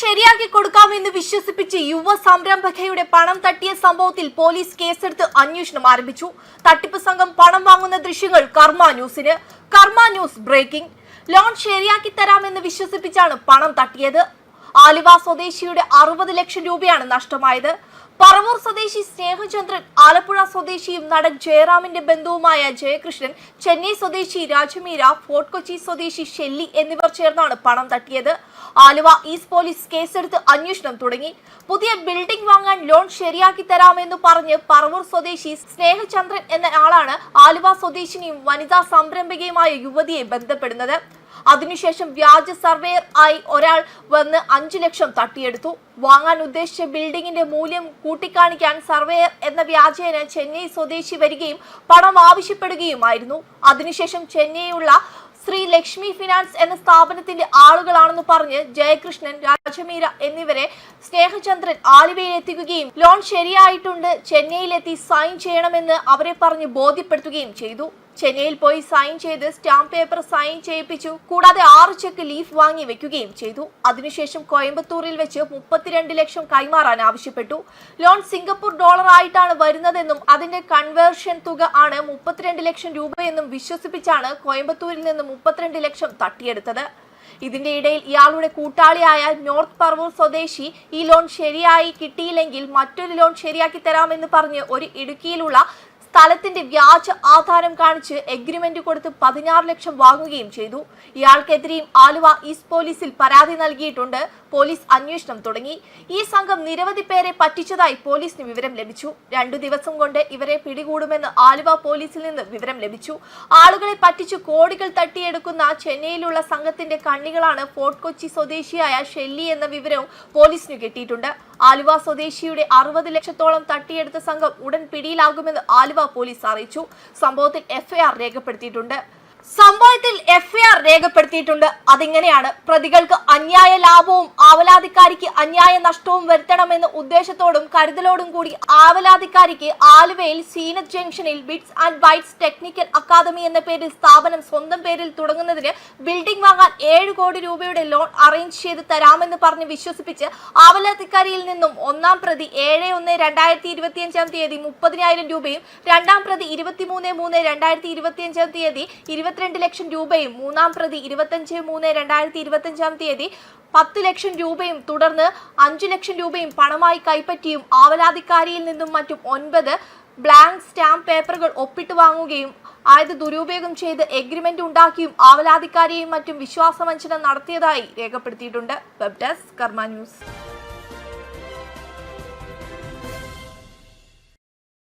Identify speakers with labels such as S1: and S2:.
S1: ശരിയാക്കി കൊടുക്കാമെന്ന് വിശ്വസിപ്പിച്ച് യുവ സംരംഭകയുടെ പണം തട്ടിയ സംഭവത്തിൽ പോലീസ് കേസെടുത്ത് അന്വേഷണം ആരംഭിച്ചു. തട്ടിപ്പ് സംഘം പണം വാങ്ങുന്ന ദൃശ്യങ്ങൾ കർമ്മ ന്യൂസിന്. കർമ്മ ന്യൂസ് ബ്രേക്കിംഗ്. ലോൺ ശരിയാക്കി തരാമെന്ന് വിശ്വസിപ്പിച്ചാണ് പണം തട്ടിയത്. ആലുവ സ്വദേശിയുടെ അറുപത് ലക്ഷം രൂപയാണ് നഷ്ടമായത്. പറവൂർ സ്വദേശി സ്നേഹചന്ദ്രൻ ആലപ്പുഴ സ്വദേശിയും നടൻ ജയറാമിന്റെ ബന്ധുവുമായ ജയകൃഷ്ണൻ ചെന്നൈ സ്വദേശി രാജമീര ഫോർട്ട് കൊച്ചി സ്വദേശി ഷെല്ലി എന്നിവർ ചേർന്നാണ് പണം തട്ടിയത്. ആലുവ ഈസ്റ്റ് പോലീസ് കേസെടുത്ത് അന്വേഷണം തുടങ്ങി. പുതിയ ബിൽഡിംഗ് വാങ്ങാൻ ലോൺ ശരിയാക്കി തരാമെന്ന് പറഞ്ഞ് പറവൂർ സ്വദേശി സ്നേഹചന്ദ്രൻ എന്ന ആളാണ് ആലുവ സ്വദേശിനിയും വനിതാ സംരംഭകയുമായ യുവതിയെ ബന്ധപ്പെടുന്നത്. അതിനുശേഷം വ്യാജ സർവേയർ ആയി ഒരാൾ വന്ന് അഞ്ചു ലക്ഷം തട്ടിയെടുത്തു. വാങ്ങാൻ ഉദ്ദേശിച്ച ബിൽഡിംഗിന്റെ മൂല്യം കൂട്ടിക്കാണിക്കാൻ സർവേയർ എന്ന വ്യാജേന ചെന്നൈ സ്വദേശി വരികയും പണം ആവശ്യപ്പെടുകയുമായിരുന്നു. അതിനുശേഷം ചെന്നൈയുള്ള ശ്രീ ലക്ഷ്മി ഫിനാൻസ് എന്ന സ്ഥാപനത്തിന്റെ ആളുകളാണെന്ന് പറഞ്ഞ് ജയകൃഷ്ണൻ രാജമീര എന്നിവരെ സ്നേഹചന്ദ്രൻ ആലുവയിൽ എത്തിക്കുകയും ലോൺ ശരിയായിട്ടുണ്ട് ചെന്നൈയിലെത്തി സൈൻ ചെയ്യണമെന്ന് അവരെ പറഞ്ഞ് ബോധ്യപ്പെടുത്തുകയും ചെയ്തു. ചെന്നൈയിൽ പോയി സൈൻ ചെയ്ത് സ്റ്റാമ്പ് പേപ്പർ സൈൻ ചെയ്യിപ്പിച്ചു. കൂടാതെ ആറ് ചെക്ക് ലീഫ് വാങ്ങി വെക്കുകയും ചെയ്തു. അതിനുശേഷം കോയമ്പത്തൂരിൽ വെച്ച് മുപ്പത്തിരണ്ട് ലക്ഷം കൈമാറാൻ ആവശ്യപ്പെട്ടു. ലോൺ സിംഗപ്പൂർ ഡോളർ ആയിട്ടാണ് വരുന്നതെന്നും അതിന്റെ കൺവേർഷൻ തുക ആണ് മുപ്പത്തിരണ്ട് ലക്ഷം രൂപയെന്നും വിശ്വസിപ്പിച്ചാണ് കോയമ്പത്തൂരിൽ നിന്ന് മുപ്പത്തിരണ്ട് ലക്ഷം തട്ടിയെടുത്തത്. ഇതിന്റെ ഇടയിൽ ഇയാളുടെ കൂട്ടാളിയായ നോർത്ത് പറവൂർ സ്വദേശി ഈ ലോൺ ശരിയായി കിട്ടിയില്ലെങ്കിൽ മറ്റൊരു ലോൺ ശരിയാക്കി തരാമെന്ന് പറഞ്ഞ് ഒരു ഇടുക്കിയിലുള്ള സ്ഥലത്തിന്റെ വ്യാജ ആധാരം കാണിച്ച് എഗ്രിമെന്റ് കൊടുത്ത് പതിനാറ് ലക്ഷം വാങ്ങുകയും ചെയ്തു. ഇയാൾക്കെതിരെയും ആലുവ ഈസ്റ്റ് പോലീസിൽ പരാതി നൽകിയിട്ടുണ്ട്. പോലീസ് അന്വേഷണം തുടങ്ങി. ഈ സംഘം നിരവധി പേരെ പറ്റിച്ചതായി പോലീസിന് വിവരം ലഭിച്ചു. രണ്ടു ദിവസം കൊണ്ട് ഇവരെ പിടികൂടുമെന്ന് ആലുവ പോലീസിൽ നിന്ന് വിവരം ലഭിച്ചു. ആളുകളെ പറ്റിച്ചു കോടികൾ തട്ടിയെടുക്കുന്ന ചെന്നൈയിലുള്ള സംഘത്തിന്റെ കണ്ണികളാണ് ഫോർട്ട് കൊച്ചി സ്വദേശിയായ ഷെല്ലി എന്ന വിവരവും പോലീസിന് കിട്ടിയിട്ടുണ്ട്. ആലുവ സ്വദേശിയുടെ അറുപത് ലക്ഷത്തോളം തട്ടിയെടുത്ത സംഘം ഉടൻ പിടിയിലാകുമെന്ന് ആലുവ പോലീസ് അറിയിച്ചു. സംഭവത്തിൽ എഫ്ഐആർ രേഖപ്പെടുത്തിയിട്ടുണ്ട്. സംഭവത്തിൽ എഫ്ഐആർ രേഖപ്പെടുത്തിയിട്ടുണ്ട്. അതിങ്ങനെയാണ് പ്രതികൾക്ക് അന്യായ ലാഭവും ആവലാധിക്കാരിക്ക് അന്യായ നഷ്ടവും വരുത്തണമെന്ന ഉദ്ദേശത്തോടും കരുതലോടും കൂടി ആവലാധിക്കാരിക്ക് ആലുവയിൽ സീനത്ത് ജംഗ്ഷനിൽ bits and bytes technical academy എന്ന പേരിൽ സ്ഥാപനം സ്വന്തം പേരിൽ തുടങ്ങുന്നതിന് ബിൽഡിംഗ് വാങ്ങാൻ ഏഴ് കോടി രൂപയുടെ ലോൺ അറേഞ്ച് ചെയ്ത് തരാമെന്ന് പറഞ്ഞ് വിശ്വസിപ്പിച്ച് ആവലാധിക്കാരിയിൽ നിന്നും ഒന്നാം പ്രതി ഏഴ് ഒന്ന് രണ്ടായിരത്തി ഇരുപത്തിയഞ്ചാം തീയതി മുപ്പതിനായിരം രൂപയും രണ്ടാം പ്രതി ഇരുപത്തിമൂന്ന് മൂന്ന് രണ്ടായിരത്തി ഇരുപത്തിയഞ്ചാം തീയതി ഇരുപത്തിരണ്ട് ലക്ഷം രൂപയും മൂന്നാം പ്രതി ഇരുപത്തഞ്ച് മൂന്ന് രണ്ടായിരത്തി ഇരുപത്തഞ്ചാം തീയതി പത്ത് ലക്ഷം രൂപയും തുടർന്ന് അഞ്ചു ലക്ഷം രൂപയും പണമായി കൈപ്പറ്റിയും ആവലാധിക്കാരിയിൽ നിന്നും മറ്റും ഒൻപത് ബ്ലാങ്ക് സ്റ്റാമ്പ് പേപ്പറുകൾ ഒപ്പിട്ട് വാങ്ങുകയും ആയത് ദുരുപയോഗം ചെയ്ത് എഗ്രിമെന്റ് ഉണ്ടാക്കിയും ആവലാധിക്കാരിയെയും മറ്റും വിശ്വാസവഞ്ചന നടത്തിയതായി രേഖപ്പെടുത്തിയിട്ടുണ്ട്. വെബ് ഡെസ്ക് കർമ്മ ന്യൂസ്